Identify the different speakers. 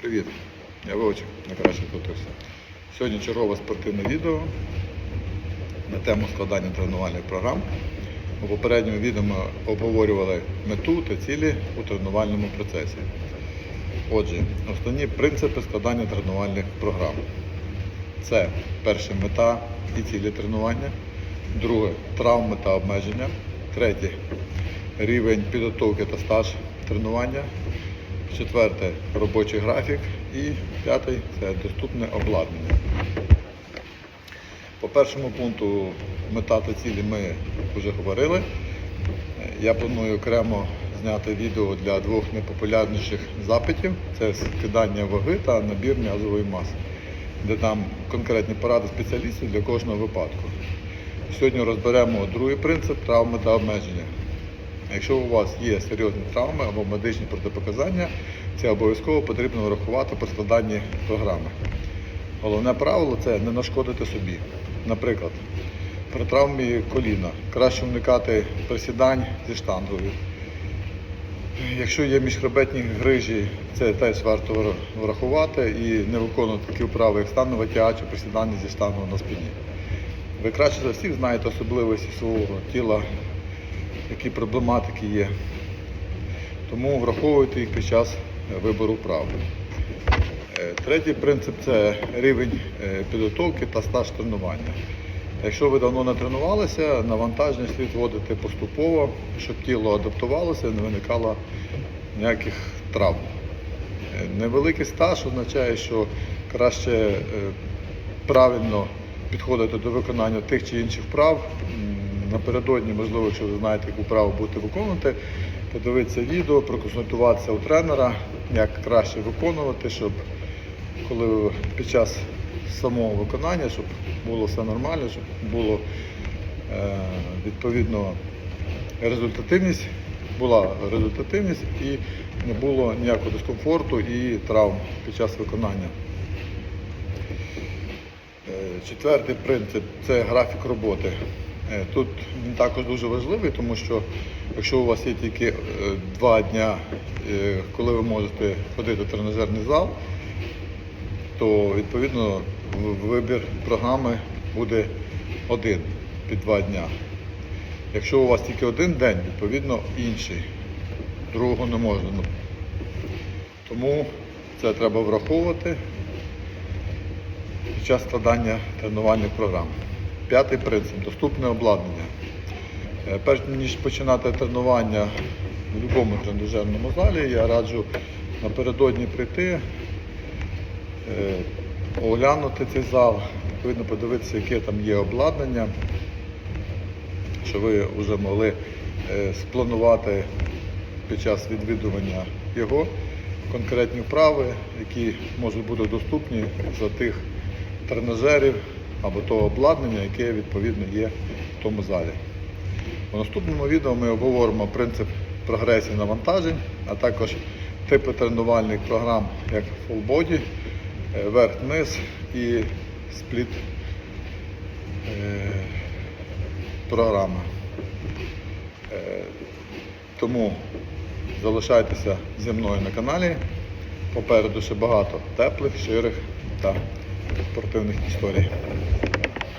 Speaker 1: Привіт, я Вовчик, найкраще готувався. Сьогодні чергове спортивне відео на тему складання тренувальних програм. У попередньому відео ми обговорювали мету та цілі у тренувальному процесі. Отже, основні принципи складання тренувальних програм. Це перше мета і цілі тренування, друге травми та обмеження, третє рівень підготовки та стаж тренування, четверте робочий графік і п'ятий це доступне обладнання. По першому пункту мета та цілі ми вже говорили. Я планую окремо зняти відео для двох найпопулярніших запитів це скидання ваги та набір м'язової маси, де там конкретні поради спеціалістів для кожного випадку. Сьогодні розберемо другий принцип травми та обмеження. Якщо у вас є серйозні травми або медичні протипоказання, це обов'язково потрібно врахувати при складанні програми. Головне правило це не нашкодити собі. Наприклад, при травмі коліна краще уникати присідань зі штангою. Якщо є міжхребетні грижі, це теж варто врахувати і не виконувати такі вправи, як станова тяга чи присідання зі штангою на спині. Ви краще за всіх знаєте особливості свого тіла, які проблематики є. Тому враховуйте їх під час е, вибору вправ. Е, Третій принцип це рівень е, підготовки та стаж тренування. Якщо ви давно не тренувалися, навантаження слід вводити поступово, щоб тіло адаптувалося і не виникало ніяких травм. Невеликий стаж означає, що краще правильно підходити до виконання тих чи інших вправ. Напередодні, можливо, якщо ви знаєте, яку вправу будете виконувати, подивитися відео, проконсультуватися у тренера, як краще виконувати, щоб коли під час самого виконання, щоб було все нормально, щоб було е, відповідно результативність, була результативність і не було ніякого дискомфорту і травм під час виконання. Е, Четвертий принцип це графік роботи. Е, Тут він також дуже важливий, тому що якщо у вас є тільки е, два дня, е, коли ви можете ходити в тренажерний зал, то відповідно вибір програми буде один під два дня. Якщо у вас тільки один день, відповідно інший. Другого не можна. Ну, Тому це треба враховувати під час складання тренувальних програм. П'ятий принцип доступне обладнання. Е, Перш ніж починати тренування в будь-якому тренажерному залі, я раджу напередодні прийти, е, оглянути цей зал, відповідно подивитися, яке там є обладнання, щоб ви вже могли е, спланувати під час відвідування його конкретні вправи, які можуть бути доступні за тих тренажерів або того обладнання, яке відповідно є в тому залі. У наступному відео ми обговоримо принцип прогресії навантажень, а також типи тренувальних програм, як full body, е, верх-низ і спліт е. Е, Тому залишайтеся зі мною на каналі. Попереду ще багато теплих, щирих та portando aqui história.